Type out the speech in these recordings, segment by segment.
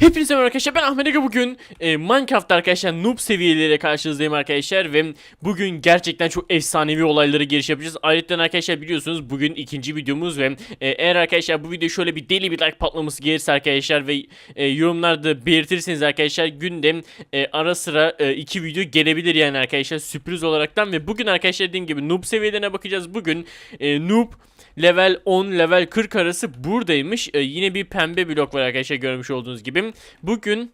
Hepinize merhaba arkadaşlar ben Ahmet Ege bugün e, Minecraft arkadaşlar noob seviyeleriyle karşınızdayım arkadaşlar ve bugün gerçekten çok efsanevi olaylara giriş yapacağız. Ayrıca arkadaşlar biliyorsunuz bugün ikinci videomuz ve e, eğer arkadaşlar bu video şöyle bir deli bir like patlaması gelirse arkadaşlar ve e, yorumlarda belirtirseniz arkadaşlar günde e, ara sıra e, iki video gelebilir yani arkadaşlar sürpriz olaraktan ve bugün arkadaşlar dediğim gibi noob seviyelerine bakacağız. Bugün e, noob level 10 level 40 arası buradaymış. Ee, yine bir pembe blok var arkadaşlar görmüş olduğunuz gibi. Bugün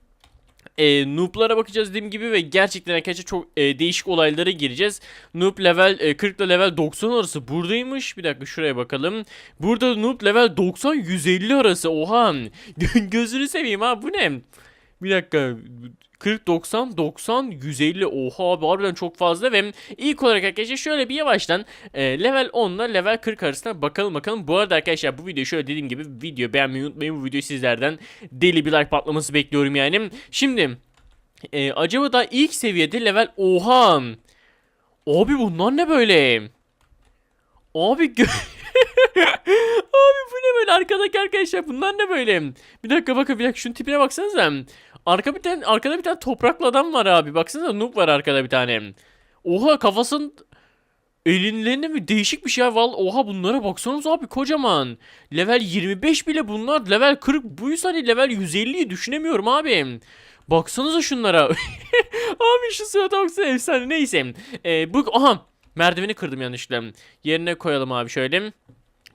e, noob'lara bakacağız dediğim gibi ve gerçekten arkadaşlar çok e, değişik olaylara gireceğiz. Noob level e, 40 ile level 90 arası buradaymış. Bir dakika şuraya bakalım. Burada noob level 90 150 arası. Oha. Gözünü seveyim ha bu ne? Bir dakika. 40 90 90 150 oha abi harbiden çok fazla ve ilk olarak arkadaşlar şöyle bir yavaştan e, level 10 ile level 40 arasında bakalım bakalım. Bu arada arkadaşlar bu videoyu şöyle dediğim gibi video beğenmeyi unutmayın. Bu videoyu sizlerden deli bir like patlaması bekliyorum yani. Şimdi e, acaba da ilk seviyede level oha. Abi bunlar ne böyle? Abi gö- Abi bu ne böyle arkadaki arkadaşlar bunlar ne böyle? Bir dakika bakın bir dakika şunun tipine baksanıza. Arka bir tane arkada bir tane topraklı adam var abi. Baksanıza noob var arkada bir tane. Oha kafasının elinlerinde mi değişik bir şey var. Oha bunlara baksanıza abi kocaman. Level 25 bile bunlar. Level 40 buysa hani level 150'yi düşünemiyorum abi. Baksanıza şunlara. abi şu surata baksana efsane neyse. Ee, bu aha merdiveni kırdım yanlışlıkla. Yerine koyalım abi şöyle.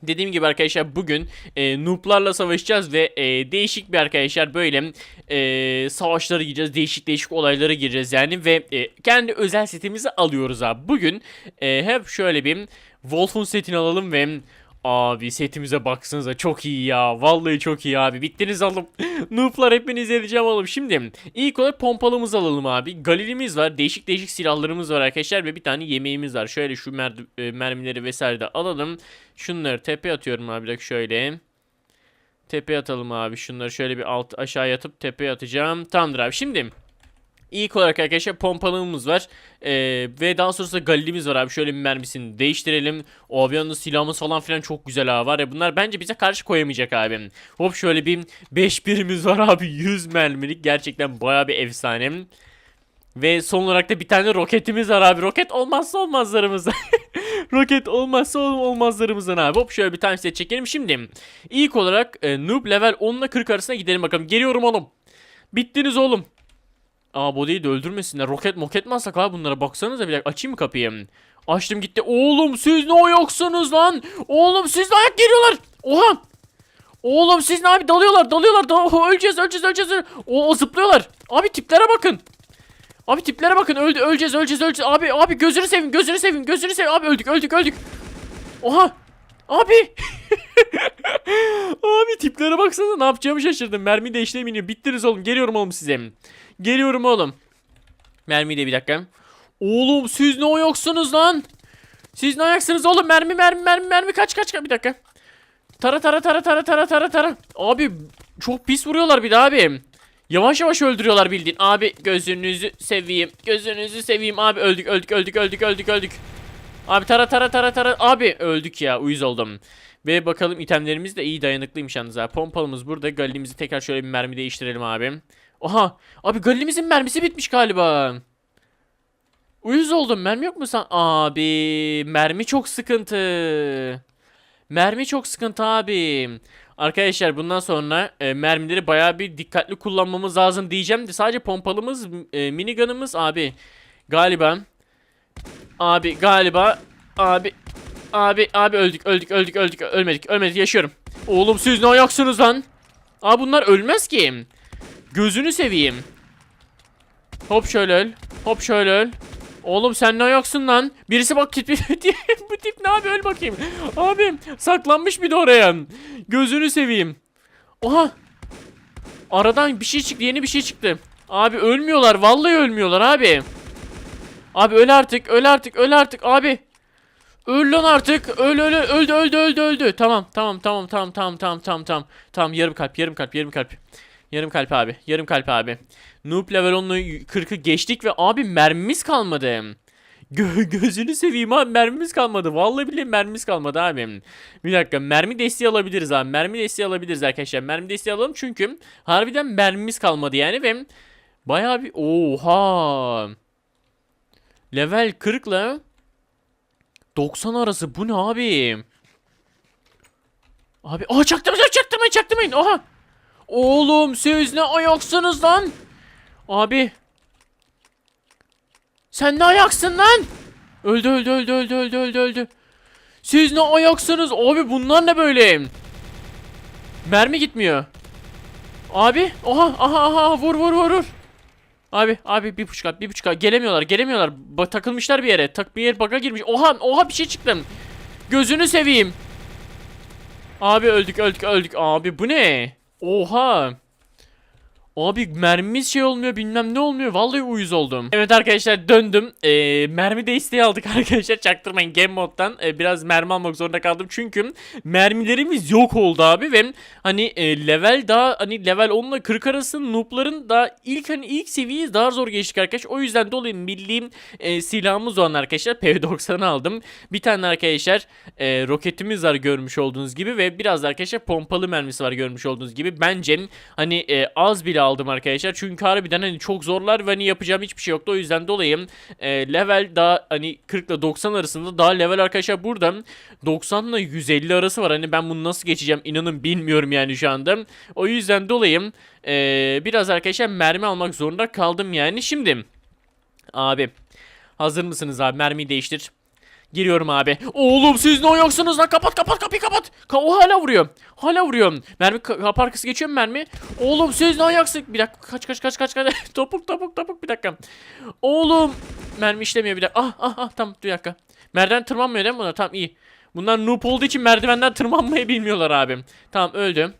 Dediğim gibi arkadaşlar bugün e, nooblarla savaşacağız ve e, değişik bir arkadaşlar böyle e, savaşlara gireceğiz. Değişik değişik olaylara gireceğiz yani ve e, kendi özel setimizi alıyoruz abi. Bugün e, hep şöyle bir Wolf'un setini alalım ve Abi setimize baksanıza çok iyi ya. Vallahi çok iyi abi. Bittiniz oğlum. Noob'lar hepinizi edeceğim oğlum. Şimdi ilk olarak pompalımızı alalım abi. Galilimiz var. Değişik değişik silahlarımız var arkadaşlar. Ve bir tane yemeğimiz var. Şöyle şu mer- e, mermileri vesaire de alalım. Şunları tepe atıyorum abi. Bak şöyle. Tepe atalım abi. Şunları şöyle bir alt aşağı yatıp tepe atacağım. Tamamdır abi. Şimdi İlk olarak arkadaşlar pompalığımız var. Ee, ve daha sonrasında galilimiz var abi. Şöyle bir mermisini değiştirelim. O aviyanın silahımız falan filan çok güzel abi var ya. Bunlar bence bize karşı koyamayacak abi. Hop şöyle bir 5 birimiz var abi. 100 mermilik. Gerçekten baya bir efsane. Ve son olarak da bir tane roketimiz var abi. Roket olmazsa olmazlarımız. Roket olmazsa ol- olmazlarımızdan abi. Hop şöyle bir tane set çekelim. Şimdi ilk olarak e, noob level 10 ile 40 arasına gidelim bakalım. Geliyorum oğlum. Bittiniz oğlum. Aa body'yi de öldürmesinler. Roket moket mi alsak abi bunlara? Baksanıza bir dakika. Açayım mı kapıyı? Açtım gitti. Oğlum siz ne ayaksınız lan? Oğlum siz ne ayak geliyorlar? Oha! Oğlum siz ne abi dalıyorlar dalıyorlar. Dal öleceğiz öleceğiz öleceğiz. O zıplıyorlar. Abi tiplere bakın. Abi tiplere bakın. Öldü öleceğiz öleceğiz öleceğiz. Abi abi gözünü seveyim gözünü seveyim gözünü seveyim. Abi öldük öldük öldük. Oha! Abi! abi tiplere baksana ne yapacağımı şaşırdım. Mermi de işlemiyor. Bittiniz oğlum. Geliyorum oğlum size. Geliyorum oğlum. Mermi de bir dakika. Oğlum siz ne ayaksınız lan? Siz ne ayaksınız oğlum? Mermi mermi mermi mermi kaç kaç kaç bir dakika. Tara tara tara tara tara tara tara. Abi çok pis vuruyorlar bir de abi. Yavaş yavaş öldürüyorlar bildiğin. Abi gözünüzü seveyim. Gözünüzü seveyim abi öldük öldük öldük öldük öldük öldük. Abi tara tara tara tara. Abi öldük ya uyuz oldum. Ve bakalım itemlerimiz de iyi dayanıklıymış yalnız ha. Pompalımız burada. Galilimizi tekrar şöyle bir mermi değiştirelim abi. Oha. Abi Galilimizin mermisi bitmiş galiba. Uyuz oldum. Mermi yok mu sen? Abi mermi çok sıkıntı. Mermi çok sıkıntı abi. Arkadaşlar bundan sonra e, mermileri bayağı bir dikkatli kullanmamız lazım diyeceğim de sadece pompalımız, e, minigunımız abi galiba abi galiba abi abi abi öldük öldük öldük öldük ölmedik ölmedik yaşıyorum. Oğlum siz ne ayaksınız lan? Abi bunlar ölmez ki. Gözünü seveyim. Hop şöyle öl. Hop şöyle öl. Oğlum sen ne ayaksın lan? Birisi bak tipi bu tip ne abi öl bakayım. Abi saklanmış bir de oraya. Gözünü seveyim. Oha. Aradan bir şey çıktı yeni bir şey çıktı. Abi ölmüyorlar vallahi ölmüyorlar abi. Abi öl artık öl artık öl artık abi. Öl lan artık. Öl öl öl. öldü öldü öldü öldü. Tamam tamam tamam tamam tamam tamam tamam tamam. Tamam yarım kalp yarım kalp yarım kalp. Yarım kalp abi. Yarım kalp abi. Noob level 10'u 40'ı geçtik ve abi mermimiz kalmadı. Gö- gözünü seveyim abi mermimiz kalmadı. Vallahi billahi mermimiz kalmadı abi. Bir dakika mermi desteği alabiliriz abi. Mermi desteği alabiliriz arkadaşlar. Mermi desteği alalım çünkü harbiden mermimiz kalmadı yani ve bayağı bir oha. Level 40 ile 90 arası bu ne abi? Abi aha çaktırmayın çaktırmayın çaktırmayın aha. Oğlum siz ne ayaksınız lan? Abi. Sen ne ayaksın lan? Öldü öldü öldü öldü öldü öldü öldü. Siz ne ayaksınız? Abi bunlar ne böyle? Mermi gitmiyor. Abi oha aha aha vur vur vur vur. Abi abi bir buçuk at bir buçuk at. Gelemiyorlar gelemiyorlar. Ba takılmışlar bir yere. Tak bir yer baka girmiş. Oha oha bir şey çıktı. Gözünü seveyim. Abi öldük öldük öldük. Abi bu ne? Oha. Abi mermimiz şey olmuyor bilmem ne olmuyor. Vallahi uyuz oldum. Evet arkadaşlar döndüm. Ee, mermi de isteği aldık arkadaşlar. Çaktırmayın game moddan. Ee, biraz mermi almak zorunda kaldım. Çünkü mermilerimiz yok oldu abi. Ve hani e, level daha hani level 10 ile 40 arası noobların daha ilk hani ilk seviyeyi daha zor geçtik arkadaşlar. O yüzden dolayı milli e, silahımız olan arkadaşlar P90'ı aldım. Bir tane arkadaşlar e, roketimiz var görmüş olduğunuz gibi ve biraz da arkadaşlar pompalı mermisi var görmüş olduğunuz gibi. Bence hani e, az bile aldım arkadaşlar. Çünkü harbiden hani çok zorlar ve hani yapacağım hiçbir şey yoktu. O yüzden dolayı e, level daha hani 40 ile 90 arasında daha level arkadaşlar burada 90 ile 150 arası var. Hani ben bunu nasıl geçeceğim inanın bilmiyorum yani şu anda. O yüzden dolayı e, biraz arkadaşlar mermi almak zorunda kaldım yani. Şimdi abi hazır mısınız abi mermiyi değiştir. Giriyorum abi. Oğlum siz ne ayaksınız lan? Kapat kapat kapıyı kapat. Ka o hala vuruyor. Hala vuruyor. Mermi ka kapı arkası geçiyor mu mermi? Oğlum siz ne ayaksın? Bir dakika kaç kaç kaç kaç kaç. topuk topuk topuk bir dakika. Oğlum mermi işlemiyor bir dakika. Ah ah ah tamam bir dakika. Merdiven tırmanmıyor değil mi bunlar? Tamam iyi. Bunlar noob olduğu için merdivenden tırmanmayı bilmiyorlar abi. Tamam öldü.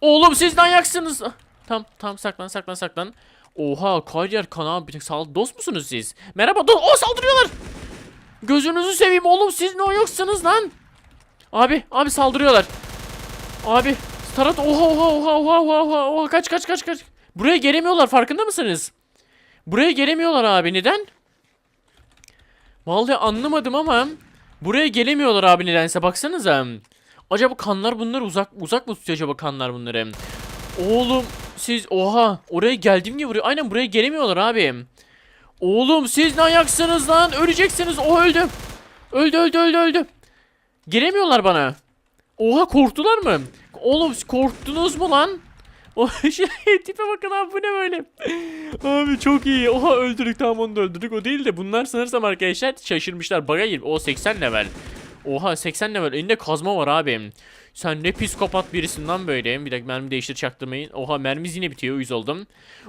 Oğlum siz ne ayaksınız? Ah, Tamam tamam saklan saklan saklan. Oha kariyer kan abi bir tek sağ dost musunuz siz? Merhaba dost. O saldırıyorlar. Gözünüzü seveyim oğlum siz ne ayaksınız lan? Abi abi saldırıyorlar. Abi Tarat oha oha oha oha oha oha oha kaç kaç kaç kaç. Buraya gelemiyorlar farkında mısınız? Buraya gelemiyorlar abi neden? Vallahi anlamadım ama buraya gelemiyorlar abi nedense baksanıza. Acaba kanlar bunları uzak uzak mı tutuyor acaba kanlar bunları? Oğlum siz oha oraya geldim diye buraya aynen buraya gelemiyorlar abi. Oğlum siz ne ayaksınız lan? Öleceksiniz. O öldü. Öldü öldü öldü öldü. Giremiyorlar bana. Oha korktular mı? Oğlum korktunuz mu lan? O şey tipe bakın abi bu ne böyle? Abi çok iyi. Oha öldürdük tamam onu da öldürdük. O değil de bunlar sanırsam arkadaşlar şaşırmışlar. Baga girip o 80 level. Oha 80 level. Elinde kazma var abi. Sen ne psikopat birisin lan böyle. Bir dakika mermi değiştir çaktırmayın. Oha mermi yine bitiyor. Uyuz oldum.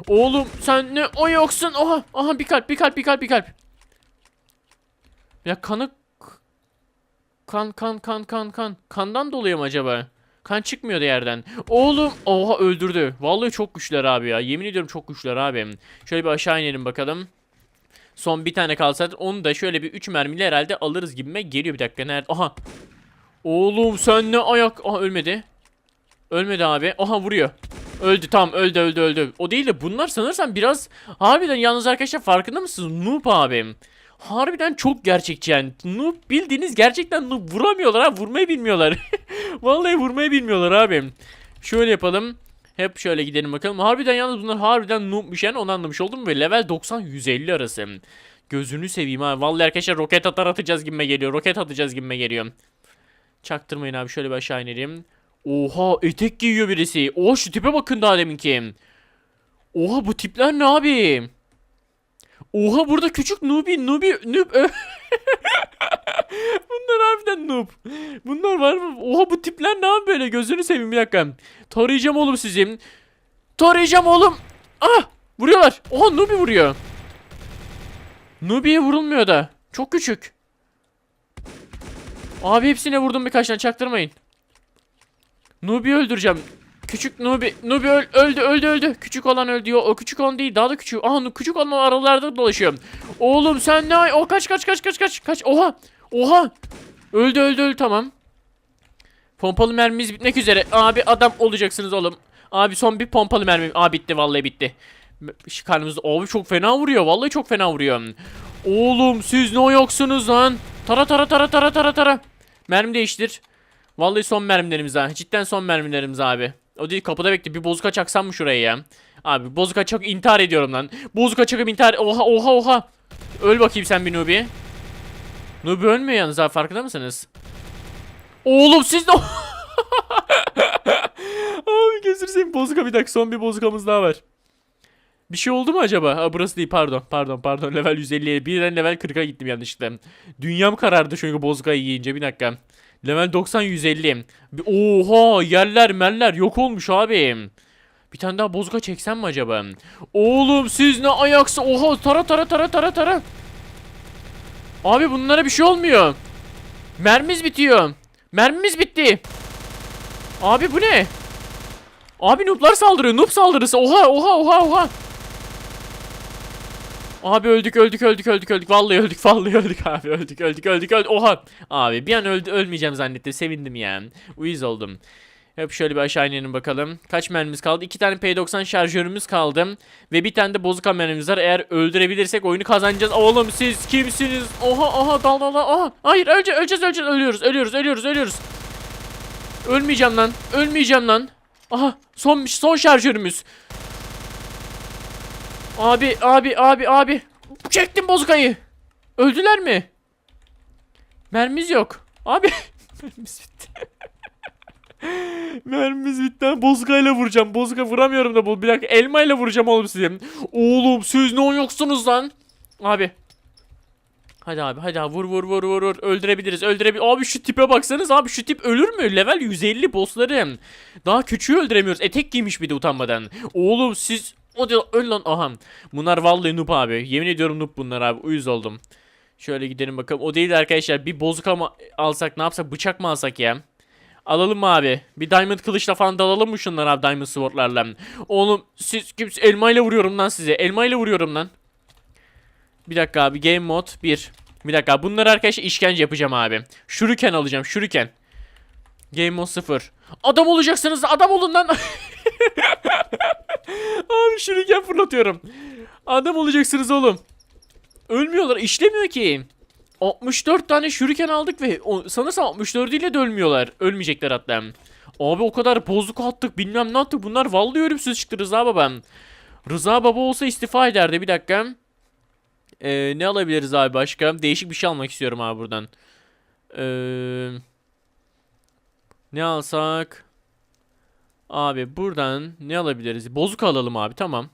Oğlum sen ne o yoksun. Oha. Aha bir kalp bir kalp bir kalp bir kalp. Ya kanı kan kan kan kan kan. Kandan dolayı mı acaba? Kan çıkmıyordu yerden. Oğlum oha öldürdü. Vallahi çok güçler abi ya. Yemin ediyorum çok güçler abi. Şöyle bir aşağı inelim bakalım. Son bir tane kalsa onu da şöyle bir 3 mermiyle herhalde alırız gibime geliyor bir dakika. Nerede? Aha. Oğlum sen ne ayak... Aha ölmedi. Ölmedi abi. Aha vuruyor. Öldü tamam öldü öldü öldü. O değil de bunlar sanırsam biraz harbiden yalnız arkadaşlar farkında mısınız? Noob abim. Harbiden çok gerçekçi yani. Noob bildiğiniz gerçekten noob vuramıyorlar ha vurmayı bilmiyorlar. Vallahi vurmayı bilmiyorlar abim. Şöyle yapalım. Hep şöyle gidelim bakalım. Harbiden yalnız bunlar harbiden noobmuş yani onu anlamış oldum. Ve level 90-150 arası. Gözünü seveyim ha. Vallahi arkadaşlar roket atar atacağız gibime geliyor. Roket atacağız gibime geliyor. Çaktırmayın abi şöyle bir aşağı inelim. Oha etek giyiyor birisi. Oha şu tipe bakın daha deminki. Oha bu tipler ne abi? Oha burada küçük nubi nubi noob. Bunlar harbiden noob. Bunlar var mı? Oha bu tipler ne abi böyle gözünü seveyim bir dakika. Tarayacağım oğlum sizi. Tarayacağım oğlum. Ah vuruyorlar. Oha nubi vuruyor. Nubi'ye vurulmuyor da. Çok küçük. Abi hepsine vurdum birkaç tane çaktırmayın. Nubi öldüreceğim. Küçük Nubi, Nubi öl- öldü öldü öldü. Küçük olan öldü. Yo, o küçük olan değil daha da küçük. Aha küçük olan aralarda dolaşıyor. Oğlum sen ne? O kaç kaç kaç kaç kaç kaç. Oha. Oha. Öldü öldü öldü tamam. Pompalı mermimiz bitmek üzere. Abi adam olacaksınız oğlum. Abi son bir pompalı mermi. Aa bitti vallahi bitti. Karnımız abi çok fena vuruyor. Vallahi çok fena vuruyor. Oğlum siz ne yoksunuz lan? Tara tara tara tara tara tara. Mermi değiştir. Vallahi son mermilerimiz ha. Cidden son mermilerimiz abi. O değil kapıda bekle. Bir bozuka çaksam mı şuraya ya? Abi bozuka çak intihar ediyorum lan. Bozuka çakıp intihar. Oha oha oha. Öl bakayım sen bir Nubi. Nubi ölmüyor yalnız abi farkında mısınız? Oğlum siz de... abi gözünü seveyim bozuka bir dakika son bir bozukamız daha var. Bir şey oldu mu acaba? Ha, burası değil pardon pardon pardon level 150'ye birden level 40'a gittim yanlışlıkla. Dünyam karardı çünkü bozukayı yiyince bir dakika. Level 90 150. Bir- Oha yerler merler yok olmuş abi. Bir tane daha bozuka çeksem mi acaba? Oğlum siz ne ayaksı? Oha tara tara tara tara tara. Abi bunlara bir şey olmuyor. Mermimiz bitiyor. Mermimiz bitti. Abi bu ne? Abi nooblar saldırıyor. Noob saldırısı. Oha oha oha oha. Abi öldük öldük öldük öldük öldük. Vallahi öldük vallahi öldük abi. Öldük öldük öldük öldük. Oha. Abi bir an öldü ölmeyeceğim zannettim. Sevindim ya. Uyuz oldum. Hep şöyle bir aşağı inelim bakalım. Kaç mermimiz kaldı? İki tane P90 şarjörümüz kaldı. Ve bir tane de bozuk mermimiz var. Eğer öldürebilirsek oyunu kazanacağız. Oğlum siz kimsiniz? Oha oha dal dal dal. Oha. Hayır öleceğiz öleceğiz öleceğiz. Ölüyoruz ölüyoruz ölüyoruz ölüyoruz. Ölmeyeceğim lan. Ölmeyeceğim lan. Aha son son şarjörümüz. Abi abi abi abi. Çektim bozukayı. Öldüler mi? Mermimiz yok. Abi mermimiz bitti. mermimiz bitti. Bozukayla vuracağım. Bozuka vuramıyorum da bu. Bir dakika elmayla vuracağım oğlum size. Oğlum siz ne yoksunuz lan? Abi. Hadi abi hadi abi vur vur vur vur vur öldürebiliriz öldürebiliriz abi şu tipe baksanız abi şu tip ölür mü level 150 bosslarım daha küçüğü öldüremiyoruz etek giymiş bir de utanmadan oğlum siz o da öl lan aha bunlar vallahi noob abi yemin ediyorum noob bunlar abi uyuz oldum şöyle gidelim bakalım o değil de arkadaşlar bir bozuk ama alsak ne yapsak bıçak mı alsak ya Alalım abi? Bir diamond kılıçla falan dalalım mı şunlar abi diamond swordlarla? Oğlum siz kimse elmayla vuruyorum lan size. Elmayla vuruyorum lan. Bir dakika abi game mod 1. Bir dakika bunları arkadaşlar işkence yapacağım abi. Şuruken alacağım şuruken. Game mod 0. Adam olacaksınız adam olun lan. abi şuruken fırlatıyorum. Adam olacaksınız oğlum. Ölmüyorlar işlemiyor ki. 64 tane şuriken aldık ve o, sanırsam 64 ile de ölmüyorlar. Ölmeyecekler hatta. Abi o kadar bozuk attık bilmem ne attık. Bunlar vallahi ölümsüz çıktı Rıza babam. Rıza baba olsa istifa ederdi bir dakika. Ee, ne alabiliriz abi başka? Değişik bir şey almak istiyorum abi buradan. Ee, ne alsak? Abi buradan ne alabiliriz? Bozuk alalım abi tamam.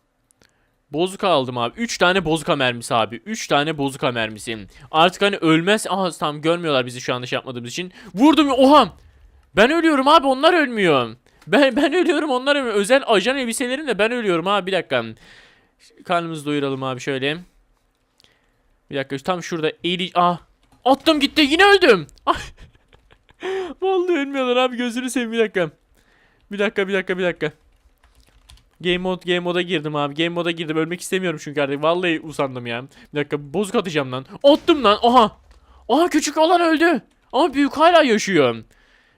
Bozuka aldım abi. 3 tane bozuka mermisi abi. 3 tane bozuka mermisi. Artık hani ölmez. Aha tamam görmüyorlar bizi şu anda şey yapmadığımız için. Vurdum. Oha. Ben ölüyorum abi onlar ölmüyor. Ben ben ölüyorum onlar ölmüyor. Özel ajan elbiselerimle ben ölüyorum abi bir dakika. Karnımızı doyuralım abi şöyle. Bir dakika tam şurada eğili... Ah. Attım gitti yine öldüm. Ah. Vallahi ölmüyorlar abi gözünü seveyim bir dakika. Bir dakika bir dakika bir dakika. Game mode game moda girdim abi. Game moda girdim. Ölmek istemiyorum çünkü artık. Vallahi usandım ya. Bir dakika bozuk atacağım lan. Attım lan. Aha. Aha küçük olan öldü. Ama büyük hala yaşıyor.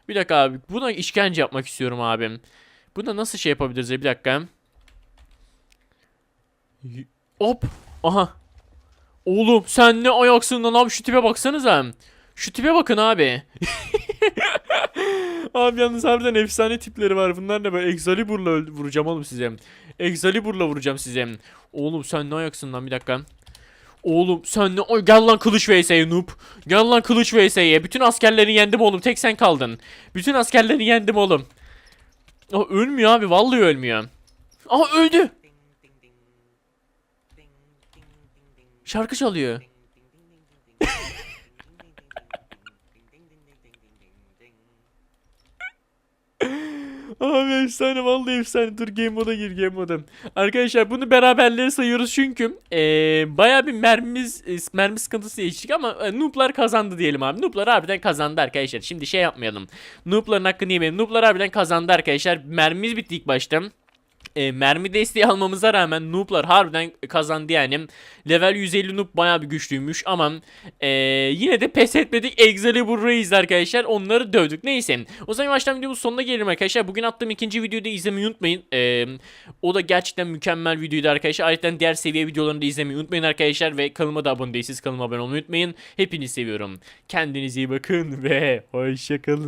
Bir dakika abi. Buna işkence yapmak istiyorum abim. Buna nasıl şey yapabiliriz? Bir dakika. Hop. Aha. Oğlum sen ne ayaksın lan abi şu tipe baksanıza. Şu tipe bakın abi. abi yalnız harbiden efsane tipleri var. Bunlar ne böyle Excalibur'la vuracağım oğlum size. Excalibur'la vuracağım size. Oğlum sen ne ayaksın lan bir dakika. Oğlum sen ne Oy, gel lan kılıç vs'ye noob. Gel lan kılıç vs'ye. Bütün askerlerini yendim oğlum. Tek sen kaldın. Bütün askerlerini yendim oğlum. Aa, ölmüyor abi. Vallahi ölmüyor. Aha öldü. Şarkı çalıyor. Abi efsane vallahi efsane. Dur game moda gir game moda. Arkadaşlar bunu beraberleri sayıyoruz çünkü eee baya bir mermimiz e, mermi sıkıntısı yaşadık ama e, noob'lar kazandı diyelim abi. Noob'lar harbiden kazandı arkadaşlar. Şimdi şey yapmayalım. Noob'ların hakkını yemeyelim. Noob'lar harbiden kazandı arkadaşlar. Mermimiz bitti ilk başta. E, mermi desteği almamıza rağmen nooblar harbiden kazandı yani. Level 150 noob bayağı bir güçlüymüş ama e, yine de pes etmedik. Excalibur Reis arkadaşlar onları dövdük. Neyse o zaman yavaştan videomuz sonuna gelelim arkadaşlar. Bugün attığım ikinci videoyu da izlemeyi unutmayın. E, o da gerçekten mükemmel videoydu arkadaşlar. Ayrıca diğer seviye videolarını da izlemeyi unutmayın arkadaşlar. Ve kanalıma da abone değilseniz kanalıma abone olmayı unutmayın. Hepinizi seviyorum. Kendinize iyi bakın ve hoşçakalın.